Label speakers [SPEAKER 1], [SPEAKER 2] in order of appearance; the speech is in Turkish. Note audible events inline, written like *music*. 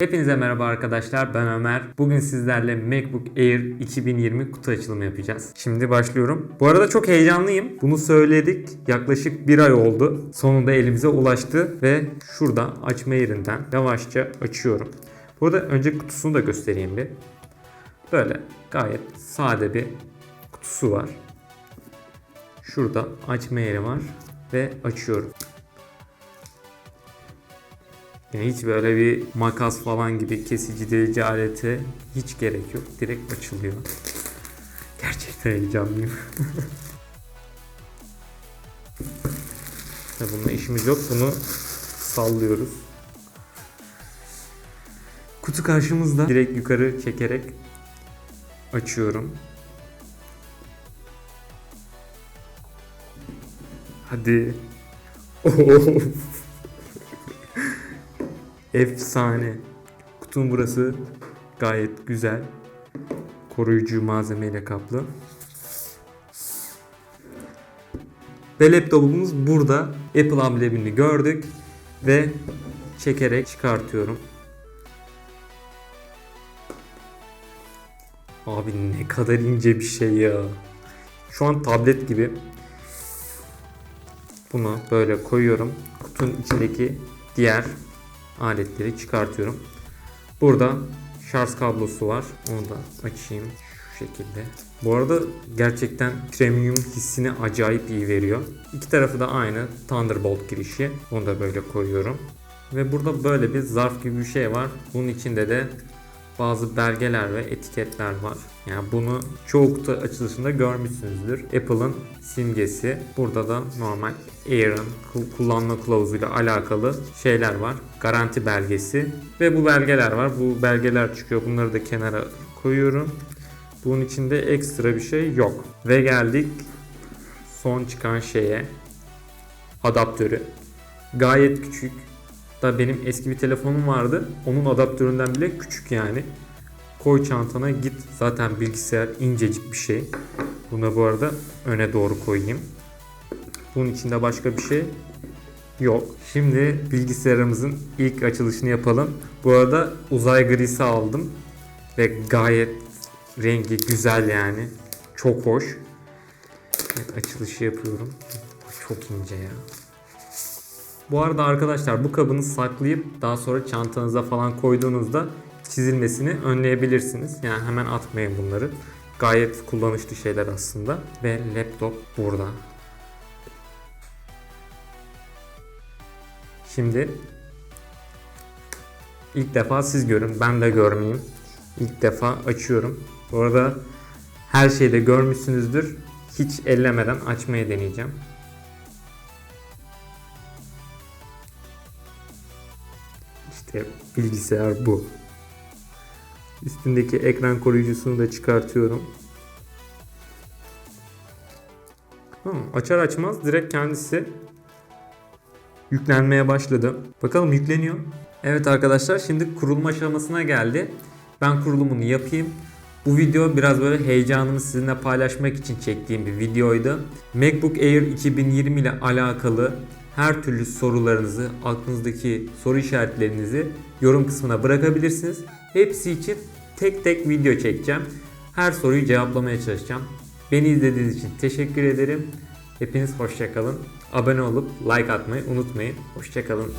[SPEAKER 1] Hepinize merhaba arkadaşlar ben Ömer. Bugün sizlerle MacBook Air 2020 kutu açılımı yapacağız. Şimdi başlıyorum. Bu arada çok heyecanlıyım. Bunu söyledik. Yaklaşık bir ay oldu. Sonunda elimize ulaştı ve şurada açma yerinden yavaşça açıyorum. Burada önce kutusunu da göstereyim bir. Böyle gayet sade bir kutusu var. Şurada açma yeri var ve açıyorum. Yani hiç böyle bir makas falan gibi kesici delici alete hiç gerek yok. Direkt açılıyor. Gerçekten heyecanlıyım. *laughs* Bununla işimiz yok. Bunu sallıyoruz. Kutu karşımızda. Direkt yukarı çekerek açıyorum. Hadi. *laughs* Of. Efsane. Kutunun burası gayet güzel. Koruyucu malzemeyle kaplı. Ve laptopumuz burada. Apple amblemini gördük. Ve çekerek çıkartıyorum. Abi ne kadar ince bir şey ya. Şu an tablet gibi. Bunu böyle koyuyorum. Kutunun içindeki diğer aletleri çıkartıyorum. Burada şarj kablosu var. Onu da açayım şu şekilde. Bu arada gerçekten premium hissini acayip iyi veriyor. İki tarafı da aynı Thunderbolt girişi. Onu da böyle koyuyorum. Ve burada böyle bir zarf gibi bir şey var. Bunun içinde de bazı belgeler ve etiketler var. Yani bunu çoğu kutu açılışında görmüşsünüzdür. Apple'ın simgesi. Burada da normal Air'ın ku- kullanma kılavuzuyla alakalı şeyler var. Garanti belgesi ve bu belgeler var. Bu belgeler çıkıyor. Bunları da kenara koyuyorum. Bunun içinde ekstra bir şey yok. Ve geldik son çıkan şeye. Adaptörü. Gayet küçük. Da benim eski bir telefonum vardı. Onun adaptöründen bile küçük yani. Koy çantana git. Zaten bilgisayar incecik bir şey. Buna bu arada öne doğru koyayım. Bunun içinde başka bir şey yok. Şimdi bilgisayarımızın ilk açılışını yapalım. Bu arada uzay grisi aldım. Ve gayet rengi güzel yani. Çok hoş. Evet, açılışı yapıyorum. Çok ince ya. Bu arada arkadaşlar bu kabını saklayıp daha sonra çantanıza falan koyduğunuzda çizilmesini önleyebilirsiniz. Yani hemen atmayın bunları. Gayet kullanışlı şeyler aslında. Ve laptop burada. Şimdi ilk defa siz görün. Ben de görmeyeyim. İlk defa açıyorum. Bu arada her şeyde görmüşsünüzdür. Hiç ellemeden açmayı deneyeceğim. İşte bilgisayar bu. Üstündeki ekran koruyucusunu da çıkartıyorum. Ha, açar açmaz direkt kendisi yüklenmeye başladı. Bakalım yükleniyor. Evet arkadaşlar şimdi kurulma aşamasına geldi. Ben kurulumunu yapayım. Bu video biraz böyle heyecanımı sizinle paylaşmak için çektiğim bir videoydu. MacBook Air 2020 ile alakalı her türlü sorularınızı, aklınızdaki soru işaretlerinizi yorum kısmına bırakabilirsiniz. Hepsi için tek tek video çekeceğim. Her soruyu cevaplamaya çalışacağım. Beni izlediğiniz için teşekkür ederim. Hepiniz hoşçakalın. Abone olup like atmayı unutmayın. Hoşçakalın.